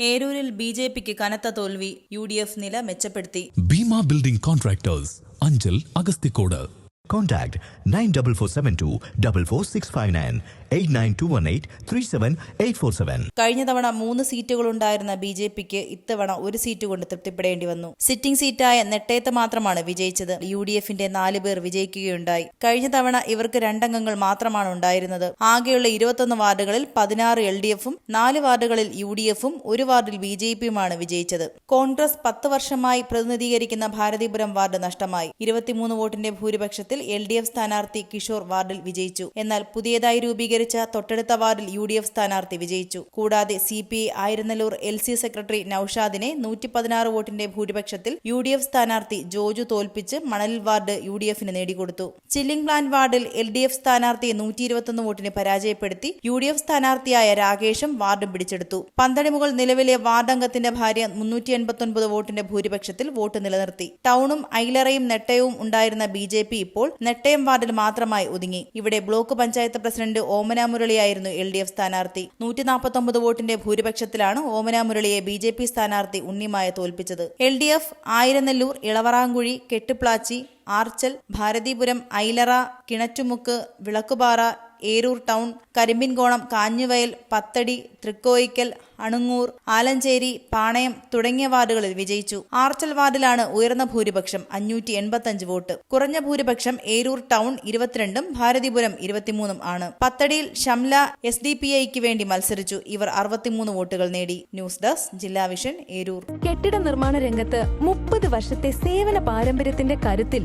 ഏരൂരിൽ B J പിക്ക് കനത്ത തോൽവി U D F നില മെച്ചപ്പെടുത്തി. Bhima building contractors Anchal Agasthikode Contact 94472 44659 89218 37847. കഴിഞ്ഞ തവണ മൂന്ന് സീറ്റുകളുണ്ടായിരുന്ന ബി ജെ പിക്ക് ഇത്തവണ ഒരു സീറ്റ് കൊണ്ട് തൃപ്തിപ്പെടേണ്ടി വന്നു. സിറ്റിംഗ് സീറ്റായ നെട്ടയത്ത് മാത്രമാണ് വിജയിച്ചത്. യു ഡി എഫിന്റെ നാല് പേർ വിജയിക്കുകയുണ്ടായി. കഴിഞ്ഞ തവണ ഇവർക്ക് രണ്ടംഗങ്ങൾ മാത്രമാണ് ഉണ്ടായിരുന്നത്. ആകെയുള്ള ഇരുപത്തൊന്ന് വാർഡുകളിൽ പതിനാറ് എൽ ഡി എഫും നാല് വാർഡുകളിൽ യു ഡി എഫും ഒരു വാർഡിൽ ബി ജെ പിയുമാണ് വിജയിച്ചത്. കോൺഗ്രസ് പത്ത് വർഷമായി പ്രതിനിധീകരിക്കുന്ന ഭാരതീപുരം വാർഡ് നഷ്ടമായി. ഇരുപത്തിമൂന്ന് വോട്ടിന്റെ ഭൂരിപക്ഷത്തിൽ എൽ ഡി എഫ് സ്ഥാനാർത്ഥി കിഷോർ വാർഡിൽ വിജയിച്ചു. എന്നാൽ പുതിയതായി രൂപീകരിച്ച തൊട്ടടുത്ത വാർഡിൽ യു ഡി എഫ് സ്ഥാനാർത്ഥി വിജയിച്ചു. കൂടാതെ C P I ആയിരുന്നല്ലൂർ L C secretary നൌഷാദിനെ നൂറ്റി പതിനാറ് വോട്ടിന്റെ ഭൂരിപക്ഷത്തിൽ യു ഡി എഫ് സ്ഥാനാർത്ഥി ജോജു തോൽപ്പിച്ച് മണലിൽ വാർഡ് യു ഡി എഫിന് നേടിക്കൊടുത്തു. ചില്ലിംഗ് പ്ലാൻ വാർഡിൽ എൽ ഡി എഫ് സ്ഥാനാർത്ഥിയെ നൂറ്റി ഇരുപത്തൊന്ന് വോട്ടിന് പരാജയപ്പെടുത്തി യു ഡി എഫ് സ്ഥാനാർത്ഥിയായ രാകേഷും വാർഡും പിടിച്ചെടുത്തു. പന്തടിമുകൾ നിലവിലെ വാർഡ് അംഗത്തിന്റെ ഭാര്യ മുന്നൂറ്റി എൺപത്തൊൻപത് വോട്ടിന്റെ ഭൂരിപക്ഷത്തിൽ വോട്ട് നിലനിർത്തി. ടൗണും ഐലറയും നെട്ടയവും ഉണ്ടായിരുന്ന ബി ജെ പി ഇപ്പോൾ നെട്ടയം വാർഡിൽ മാത്രമായി ഒതുങ്ങി. ഇവിടെ ബ്ലോക്ക് പഞ്ചായത്ത് പ്രസിഡന്റ് ഓമന മുരളിയായിരുന്നു എൽ ഡി എഫ് സ്ഥാനാർത്ഥി. നൂറ്റി നാൽപ്പത്തൊമ്പത് വോട്ടിന്റെ ഭൂരിപക്ഷത്തിലാണ് ഓമന മുരളിയെ ബി ജെ പി സ്ഥാനാർത്ഥി ഉണ്ണിമായ തോൽപ്പിച്ചത്. L D F Ayiranelloor Ilavarankuzhi Kettuplachi Archal Bharathipuram Ailara Kinattumukku Vilakkupara Eroor town Karimpinkonam Kanjuvayal Pathadi Thrikkoyikkal Anungoor Alencherry Panayam തുടങ്ങിയ വാർഡുകളിൽ വിജയിച്ചു. ആർച്ചൽ വാർഡിലാണ് ഉയർന്ന ഭൂരിപക്ഷം അഞ്ഞൂറ്റി എൺപത്തഞ്ച് വോട്ട്. കുറഞ്ഞ ഭൂരിപക്ഷം ഏരൂർ ടൗൺ ഇരുപത്തിരണ്ടും ഭാരതിപുരം ഇരുപത്തിമൂന്നും ആണ്. പത്തടിയിൽ ഷംല എസ് ഡി പി ഐക്ക് വേണ്ടി മത്സരിച്ചു. ഇവർ അറുപത്തിമൂന്ന് വോട്ടുകൾ നേടി. ന്യൂസ് ഡെസ്ക് ജില്ലാ വിഷൻ ഏരൂർ. കെട്ടിട നിർമ്മാണ രംഗത്ത് മുപ്പത് വർഷത്തെ സേവന പാരമ്പര്യത്തിന്റെ കരുത്തിൽ